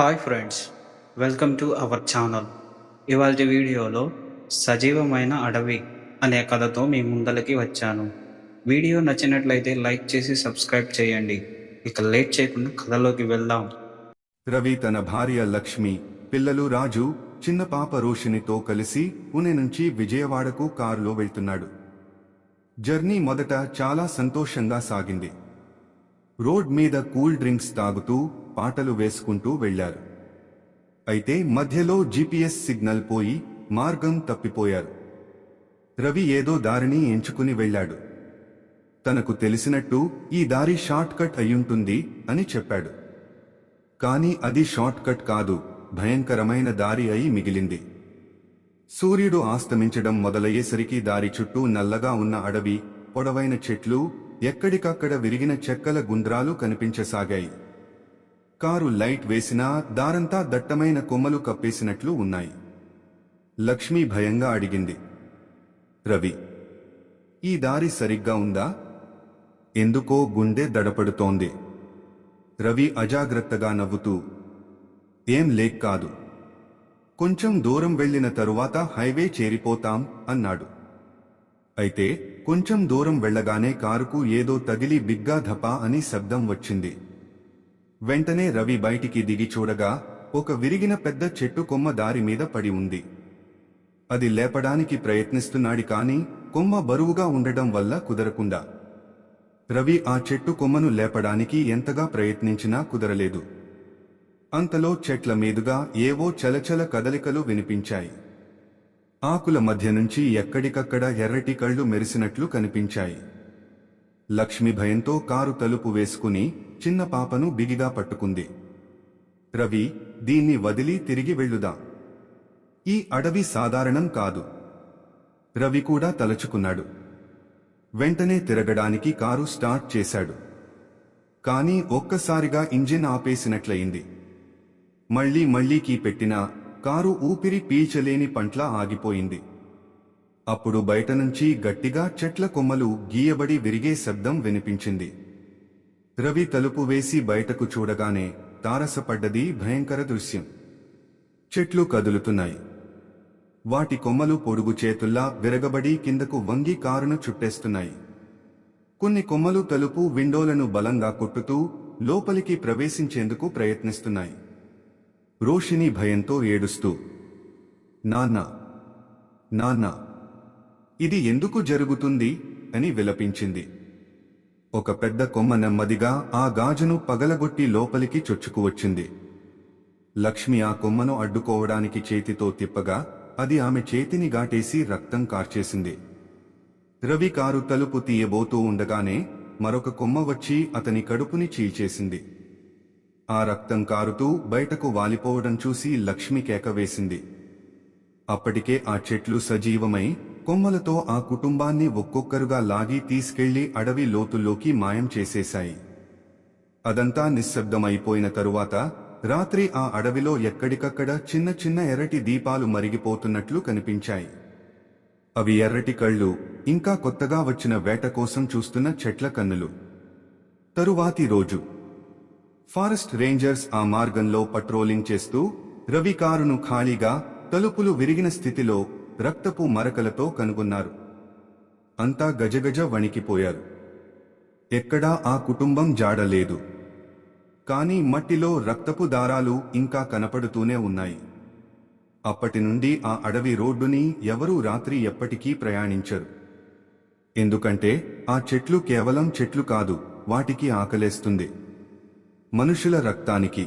Hi friends welcome to our channel ఇవాళ వీడియోలో సజీవమైన అడవి అనే కథతో మీ ముందలకి వచ్చాను. వీడియో నచ్చినట్లయితే లైక్ చేసి సబ్స్క్రైబ్ చేయండి. ఇక లేట్ చేయకుండా కథలోకి వెళ్దాం. రవి తన భార్య లక్ష్మి పిల్లలు రాజు చిన్న పాప రోషినితో కలిసి పుణె నుంచి విజయవాడకు కారులో వెళ్తున్నాడు. జర్నీ మొదట చాలా సంతోషంగా సాగింది. రోడ్ మీద కూల్ డ్రింక్స్ తాగుతూ పాటలు వేసుకుంటూ వెళ్ళారు అయితే మధ్యలో జీపీఎస్ సిగ్నల్ పోయి మార్గం తప్పిపోయారు. రవి ఏదో దారిని ఎంచుకుని వెళ్ళాడు. తనకు తెలిసినట్టు ఈ దారి షార్ట్ కట్ అయ్యుంటుంది అని చెప్పాడు. కాని అది షార్ట్ కట్ కాదు భయంకరమైన దారి అయి మిగిలింది. సూర్యుడు ఆస్తమించడం మొదలయ్యేసరికి దారి చుట్టూ నల్లగా ఉన్న అడవి పొడవైన చెట్లు ఎక్కడికక్కడ విరిగిన చెక్కల గుండ్రాలు కనిపించసాగాయి. కారు లైట్ వేసినా దారంతా దట్టమైన కొమ్మలు కప్పేసినట్లు ఉన్నాయి. లక్ష్మి భయంగా అడిగింది. రవి ఈ దారి సరిగ్గా ఉందా? ఎందుకో గుండె దడపడుతోంది. రవి అజాగ్రత్తగా నవ్వుతూ ఏం లేక్ కాదు. కొంచెం దూరం వెళ్ళిన తరువాత హైవే చేరిపోతాం అన్నాడు. అయితే కొంచెం దూరం వెళ్ళగానే కారుకు ఏదో తగిలి బిగ్గా ధపా అని శబ్దం వచ్చింది. వెంటనే రవి బయటికి దిగి చూడగా ఒక విరిగిన పెద్ద చెట్టు కొమ్మ దారి మీద పడి ఉంది. అది లేపడానికి ప్రయత్నిస్తున్నాడు కాని కొమ్మ బరువుగా ఉండడం వల్ల కుదరకుండా. రవి ఆ చెట్టు కొమ్మను లేపడానికి ఎంతగా ప్రయత్నించినా కుదరలేదు. అంతలో చెట్ల మీదుగా ఏవో చలచల కదలికలు వినిపించాయి. ఆకుల మధ్య నుంచి ఎక్కడికక్కడ ఎర్రటి కళ్ళు మెరిసినట్లు కనిపించాయి. లక్ష్మి భయంతో కారు తలుపు వేసుకుని చిన్న పాపను బిగిగా పట్టుకుంది. రవి దీన్ని వదిలి తిరిగి వెళ్ళుదా. ఈ అడవి సాధారణం కాదు. రవి కూడా తలచుకున్నాడు. వెంటనే తిరగడానికి కారు స్టార్ట్ చేశాడు. కానీ ఒక్కసారిగా ఇంజిన్ ఆపేసినట్లయింది. మళ్ళీ మళ్ళీ కీ పెట్టినా కారు ఊపిరి పీల్చలేని పంట్ల ఆగిపోయింది. అప్పుడు బయట నుంచి గట్టిగా చెట్ల కొమ్మలు గీయబడి విరిగే శబ్దం వినిపించింది. రవి తలుపు వేసి బయటకు చూడగానే తారసపడ్డది భయంకర దృశ్యం. చెట్లు కదులుతున్నాయి. వాటి కొమ్మలు పొడుగు చేతుల్లా విరగబడి కిందకు వంగి కారును చుట్టేస్తున్నాయి. కొన్ని కొమ్మలు తలుపు విండోలను బలంగా కొట్టుతూ లోపలికి ప్రవేశించేందుకు ప్రయత్నిస్తున్నాయి. రోషిని భయంతో ఏడుస్తూ నాన్న నాన్న ఇది ఎందుకు జరుగుతుంది? అని విలపించింది. ఒక పెద్ద కొమ్మ నెమ్మదిగా ఆ గాజును పగలగొట్టి లోపలికి చొచ్చుకువచ్చింది లక్ష్మి ఆ కొమ్మను అడ్డుకోవడానికి చేతితో తిప్పగా అది ఆమె చేతిని గాటేసి రక్తం కార్చేసింది. రవి కారు తలుపు తీయబోతూ ఉండగానే మరొక కొమ్మ వచ్చి అతని కడుపుని చీల్చేసింది. ఆ రక్తం కారుతూ బయటకు వాలిపోవడం చూసి లక్ష్మి కేక వేసింది. అప్పటికే ఆ చెట్లు సజీవమై కొమ్మలతో ఆ కుటుంబాన్ని ఒక్కొక్కరుగా లాగి తీసుకెళ్ళి అడవి లోతుల్లోకి మాయం చేసేశాయి. అదంతా నిశ్శబ్దమైపోయిన తరువాత రాత్రి ఆ అడవిలో ఎక్కడికక్కడ చిన్న చిన్న ఎర్రటి దీపాలు మరిగిపోతున్నట్లు కనిపించాయి. అవి ఎర్రటి కళ్ళు ఇంకా కొత్తగా వచ్చిన వేట కోసం చూస్తున్న చెట్ల కన్నులు. తరువాతి రోజు ఫారెస్ట్ రేంజర్స్ ఆ మార్గంలో పట్రోలింగ్ చేస్తూ రవి కారును ఖాళీగా తలుపులు విరిగిన స్థితిలో రక్తపు మరకలతో కనుగొన్నారు. అంతా గజగజ వణికిపోయారు. ఎక్కడా ఆ కుటుంబం జాడలేదు కానీ మట్టిలో రక్తపు దారాలు ఇంకా కనపడుతూనే ఉన్నాయి. అప్పటి నుండి ఆ అడవి రోడ్డుని ఎవరూ రాత్రి ఎప్పటికీ ప్రయాణించరు. ఎందుకంటే ఆ చెట్లు కేవలం చెట్లు కాదు వాటికి ఆకలేస్తుంది. మనుషుల రక్తానికి